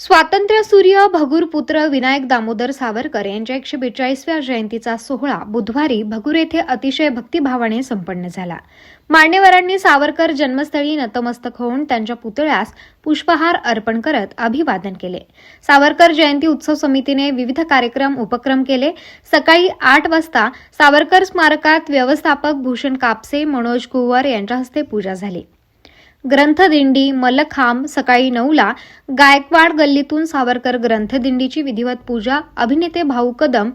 स्वातंत्र्य सूर्य भगूर पुत्र विनायक दामोदर सावरकर यांच्या एकशे बेचाळीसव्या जयंतीचा सोहळा बुधवारी भगूर येथे अतिशय भक्तिभावाने संपन्न झाला. मान्यवरांनी सावरकर जन्मस्थळी नतमस्तक होऊन त्यांच्या पुतळ्यास पुष्पहार अर्पण करत अभिवादन केले. सावरकर जयंती उत्सव समितीने विविध कार्यक्रम उपक्रम केले. सकाळी आठ वाजता सावरकर स्मारकात व्यवस्थापक भूषण कापसे मनोज कुवर यांच्या हस्ते पूजा झाली. ग्रंथदिंडी मलखांब सकाळी नऊला गायकवाड गल्लीतून सावरकर ग्रंथदिंडीची विधिवत पूजा अभिनेते भाऊ कदम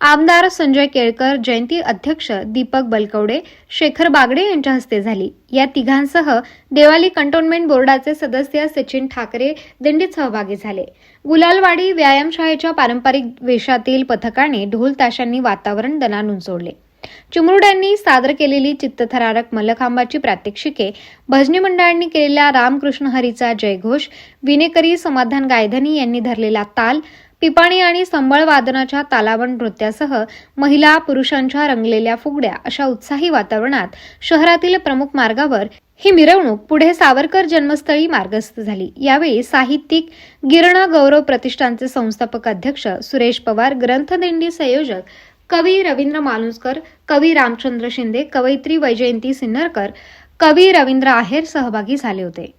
आमदार संजय केळकर जयंती अध्यक्ष दीपक बलकवडे शेखर बागडे यांच्या हस्ते झाली. या तिघांसह देवाली कंटोन्मेंट बोर्डाचे सदस्य सचिन ठाकरे दिंडीत सहभागी झाले. गुलालवाडी व्यायामशाळेच्या पारंपरिक वेशातील पथकाने ढोल ताशांनी वातावरण दणानून सोडले. चिमुरड्यांनी सादर केलेली चित्तथरारक मल्लखांबाची प्रात्यक्षिके भजनी मंडळांनी केलेल्या रामकृष्ण हरीचा जयघोष विनेकरी समाधान गायधनी यांनी धरलेला ताल पिपाणी आणि संबळ वादनाच्या तालावंड नृत्यासह महिला पुरुषांच्या रंगलेल्या फुगड्या अशा उत्साही वातावरणात शहरातील प्रमुख मार्गावर ही मिरवणूक पुढे सावरकर जन्मस्थळी मार्गस्थ झाली. यावेळी साहित्यिक गिरणा गौरव प्रतिष्ठानचे संस्थापक अध्यक्ष सुरेश पवार ग्रंथदिंडी संयोजक कवी रवींद्र मालुसकर कवी रामचंद्र शिंदे कवयित्री वैजयंती सिन्नरकर कवी रवींद्र आहेर सहभागी झाले होते.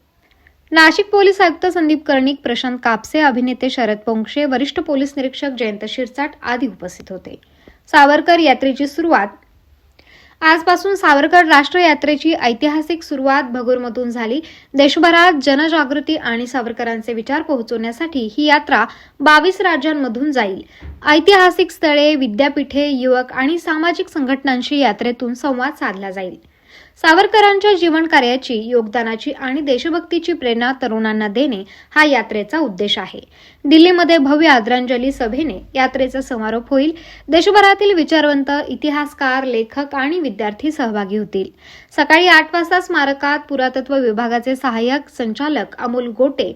नाशिक पोलीस आयुक्त संदीप कर्णिक प्रशांत कापसे अभिनेते शरद पोंक्षे वरिष्ठ पोलीस निरीक्षक जयंत शिरसाट आदी उपस्थित होते. सावरकर यात्रेची सुरुवात आजपासून सावरकर राष्ट्र यात्रेची ऐतिहासिक सुरुवात भगूरमधून झाली. देशभरात जनजागृती आणि सावरकरांचे विचार पोहोचवण्यासाठी ही यात्रा बावीस राज्यांमधून जाईल. ऐतिहासिक स्थळे विद्यापीठे युवक आणि सामाजिक संघटनांशी यात्रेतून संवाद साधला जाईल. सावरकरांच्या जीवन कार्याची योगदानाची आणि देशभक्तीची प्रेरणा तरुणांना देणे हा यात्रेचा उद्देश आहे. दिल्लीमध्ये भव्य आदरांजली सभेने यात्रेचा समारोप होईल. देशभरातील विचारवंत इतिहासकार लेखक आणि विद्यार्थी सहभागी होतील. सकाळी आठ वाजता स्मारकात पुरातत्व विभागाचे सहाय्यक संचालक अमोल गोटे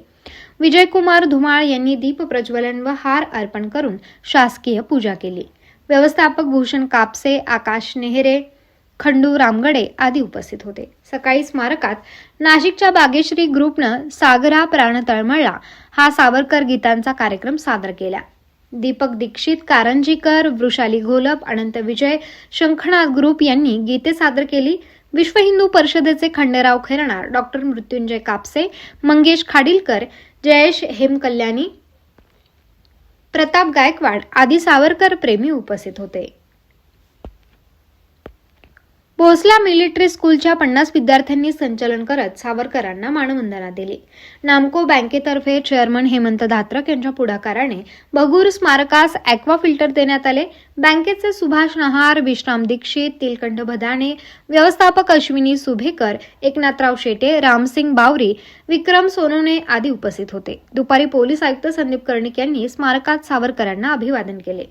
विजयकुमार धुमाळ यांनी दीप प्रज्वलन व हार अर्पण करून शासकीय पूजा केली. व्यवस्थापक भूषण कापसे आकाश नेहरे खंडू रामगडे आदी उपस्थित होते. सकाळी स्मारकात नाशिकच्या बागेश्री ग्रुपनं सागरा प्राण तळमळला. हा सावरकर गीतांचा कार्यक्रम सादर केला. दीपक दीक्षित कारंजीकर वृषाली घोलप अनंत विजय शंखनाथ ग्रुप यांनी गीते सादर केली. विश्व हिंदू परिषदेचे खंडेराव खैरणार डॉक्टर मृत्युंजय कापसे मंगेश खाडिलकर जयेश हेमकल्याणी प्रताप गायकवाड आदी सावरकर प्रेमी उपस्थित होते. भोसला मिलिटरी स्कूलच्या पन्नास विद्यार्थ्यांनी संचलन करत सावरकरांना मानवंदना दिली. नामको बँकेतर्फे चेअरमन हेमंत धात्रक यांच्या पुढाकाराने बगूर स्मारकास ॲक्वा फिल्टर देण्यात आले. बँकेचे सुभाष नहार विश्राम दीक्षित तिलकंठ भदाणे व्यवस्थापक अश्विनी सुभेकर एकनाथराव शेटे रामसिंग बावरी विक्रम सोनवणे आदी उपस्थित होते. दुपारी पोलीस आयुक्त संदीप कर्णिक यांनी स्मारकात सावरकरांना अभिवादन केले.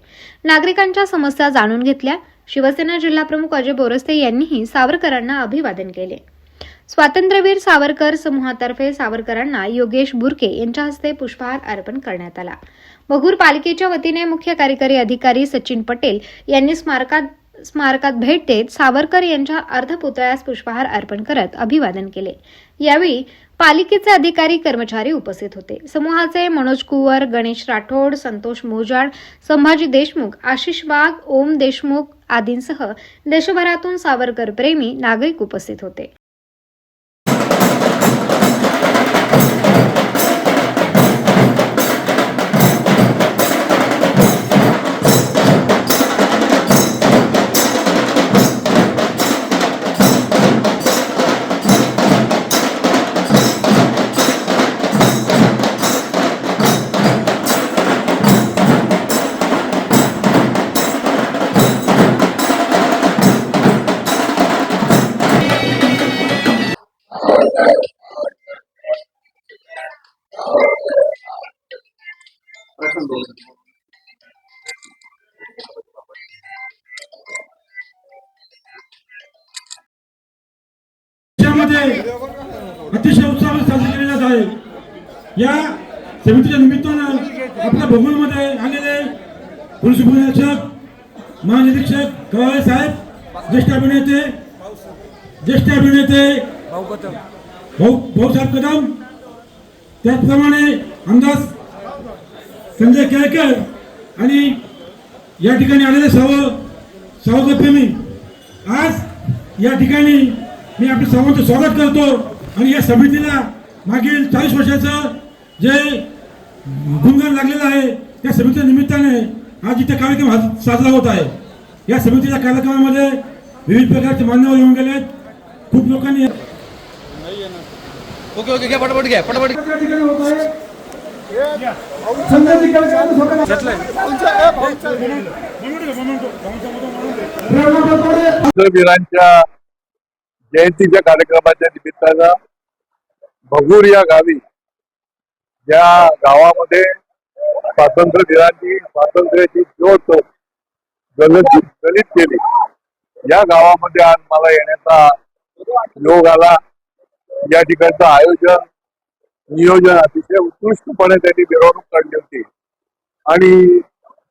नागरिकांच्या समस्या जाणून घेतल्या. शिवसेना जिल्हाप्रमुख अजय बोरस्ते यांनीही सावरकरांना अभिवादन केले. स्वातंत्र्यवीर सावरकर समूहातर्फे सावरकरांना योगेश बुरके यांच्या हस्ते पुष्पहार अर्पण करण्यात आला. बघूर पालिकेच्या वतीने मुख्य कार्यकारी अधिकारी सचिन पटेल यांनी स्मारकात स्मारकात भेट देत सावरकर यांच्या अर्धपुतळ्यास पुष्पहार अर्पण करत अभिवादन केले. यावेळी पालिकेचे अधिकारी कर्मचारी उपस्थित होते. समूहाचे मनोज कुवर गणेश राठोड संतोष मोजाड संभाजी देशमुख आशिष वाघ ओम देशमुख आदींसह देशभरातून सावरकर प्रेमी नागरिक उपस्थित होते. या समितीच्या निमित्तानं आपल्या भोगोलमध्ये आलेले पोलीस उपनिरीक्षक महानिरीक्षक कवाळे साहेब ज्येष्ठ अभिनेते ज्येष्ठ अभिनेते भाऊ भाऊसाहेब कदम त्याचप्रमाणे आमदार संजय केळकर आणि या ठिकाणी आलेले सर्व सावकर आज या ठिकाणी मी आपल्या सर्वांचं स्वागत करतो आणि या समितीला मागील चाळीस वर्षाचं जे गुणगान लागलेलं आहे त्या समितीच्या निमित्ताने आज इथे कार्यक्रम साजरा होत आहे. या समितीच्या कार्यक्रमामध्ये विविध प्रकारचे मान्यवर येऊन गेले खूप लोकांनी ओके ओके घ्या पटापट घ्या पटापट. जयंतीच्या कार्यक्रमाच्या निमित्तानं भगूर या गावी ज्या गावामध्ये स्वातंत्र्य दिनाची स्वातंत्र्याची ज्योत गलित गलित केली या गावामध्ये आज मला येण्याचा योग आला. या ठिकाणचं आयोजन नियोजन अतिशय उत्कृष्टपणे त्यांनी मिरवणूक काढली होती. आणि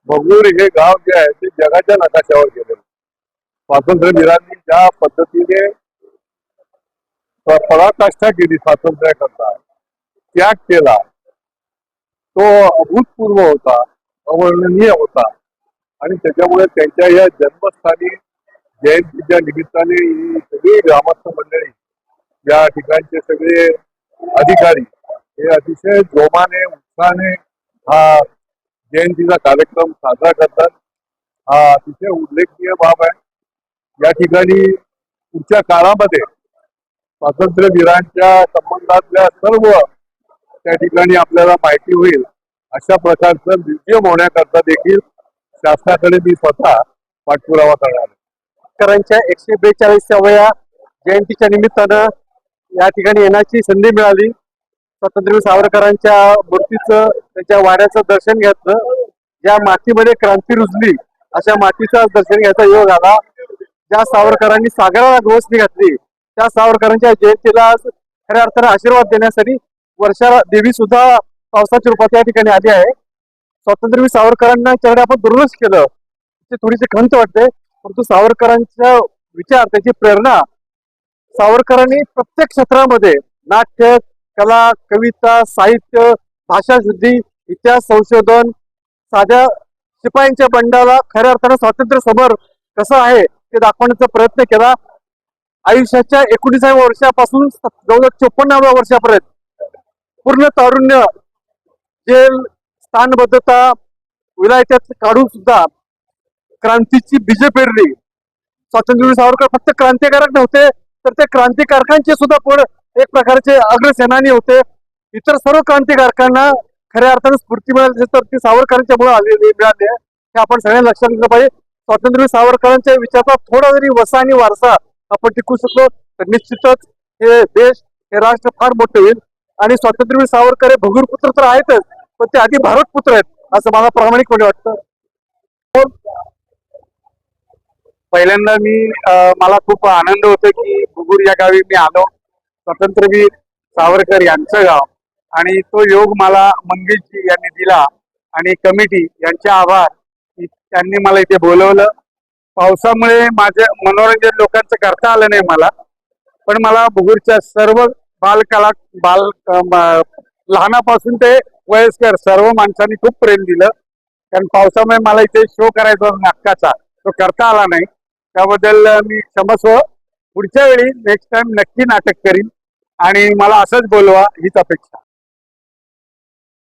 भगूर हे गाव जे आहे ते जगाच्या नकाशावर गेले. स्वातंत्र्यवीरांनी ज्या पद्धतीने पराकाष्ठा केली स्वातंत्र्याकरता त्याग केला. तो अभूतपूर्व होता अवर्णनीय होता. आणि त्याच्यामुळे त्यांच्या या जन्मस्थानी जयंतीच्या निमित्ताने ही सगळी ग्रामस्थ मंडळी या ठिकाणचे सगळे अधिकारी हे अतिशय जोमाने उत्साहाने हा जयंतीचा कार्यक्रम साजरा करतात. हा अतिशय उल्लेखनीय बाब आहे. या ठिकाणी पुढच्या काळामध्ये स्वातंत्र्यवीरांच्या संबंधातल्या सर्व त्या ठिकाणी आपल्याला माहिती होईल. अशा प्रकारचं म्युझियम होण्याकरता देखील शासनाकडे मी स्वतः पाठपुरावा करणार शेतकऱ्यांच्या एकशे बेचाळीसाव्या जयंतीच्या निमित्तानं या ठिकाणी येण्याची संधी मिळाली. स्वातंत्र्यवीर सावरकरांच्या मूर्तीचं त्यांच्या वाड्याचं दर्शन घेतलं. ज्या मातीमध्ये क्रांती रुजली अशा मातीचं दर्शन घ्यायचा योग आला ज्या सावरकरांनी सागराला गवसणी घातली त्या सावरकरांच्या जयंतीला खऱ्या अर्थानं आशीर्वाद देण्यासाठी वर्षा देवी सुद्धा पावसाच्या रूपात या ठिकाणी आली आहे. स्वातंत्र्यवीर सावरकरांना त्याकडे आपण दुर्लक्ष केलं. ते थोडीशी खंत वाटते. परंतु सावरकरांचा विचार त्याची प्रेरणा सावरकरांनी प्रत्येक क्षेत्रामध्ये नाट्य कला कविता साहित्य भाषाशुद्धी इतिहास संशोधन साध्या शिपायांच्या बंडाला खऱ्या अर्थानं स्वातंत्र्य समर कसं आहे ते दाखवण्याचा प्रयत्न केला. आयुष्याच्या एकोणीसाव्या वर्षापासून जवळजवळ चोपन्नाव्या वर्षापर्यंत पूर्ण तारुण्य जेल स्थानबद्धता विलायत्यात काढून सुद्धा क्रांतीची बीजे पेरली. स्वातंत्र्यवीर सावरकर फक्त क्रांतिकारक नव्हते तर ते क्रांतिकारकांचे सुद्धा पण एक प्रकारचे अग्रसेनानी होते. इतर सर्व क्रांतिकारकांना खऱ्या अर्थाने स्फूर्ती मिळाली तर ती सावरकरांच्या मुळे आलेली मिळाली आहे. हे आपण सगळ्यांनी लक्षात घेतलं पाहिजे. स्वातंत्र्यवीर सावरकरांच्या विचाराचा थोडा जरी वसा आणि वारसा आपण टिकू शकलो तर निश्चितच हे देश हे राष्ट्र फार मोठे होईल. आणि स्वातंत्र्यवीर सावरकर हे भगूर पुत्र तर आहेतच पण ते आधी भारत पुत्र आहेत असं मला प्रामाणिकपणे म्हणजे वाटतं. पहिल्यांदा मी मला खूप आनंद होतो की भुगूर या गावी मी आलो. स्वातंत्र्यवीर सावरकर यांचं गाव. आणि तो योग मला मंगेशजी यांनी दिला आणि कमिटी यांचे आभार त्यांनी मला इथे बोलवलं. पावसामुळे माझं मनोरंजन लोकांचं करता आलं नाही मला पण मला भुगूरच्या सर्व बालकला बाल म- लहानापासून ते वयस्कर सर्व माणसांनी खूप प्रेम दिलं. कारण पावसामुळे मला इथे शो करायचा होता नाटकाचा. तो करता आला नाही. त्याबद्दल मी क्षमस्व. पुढच्या वेळी नेक्स्ट टाइम नक्की नाटक करीन. आणि मला असंच बोलवा हीच अपेक्षा.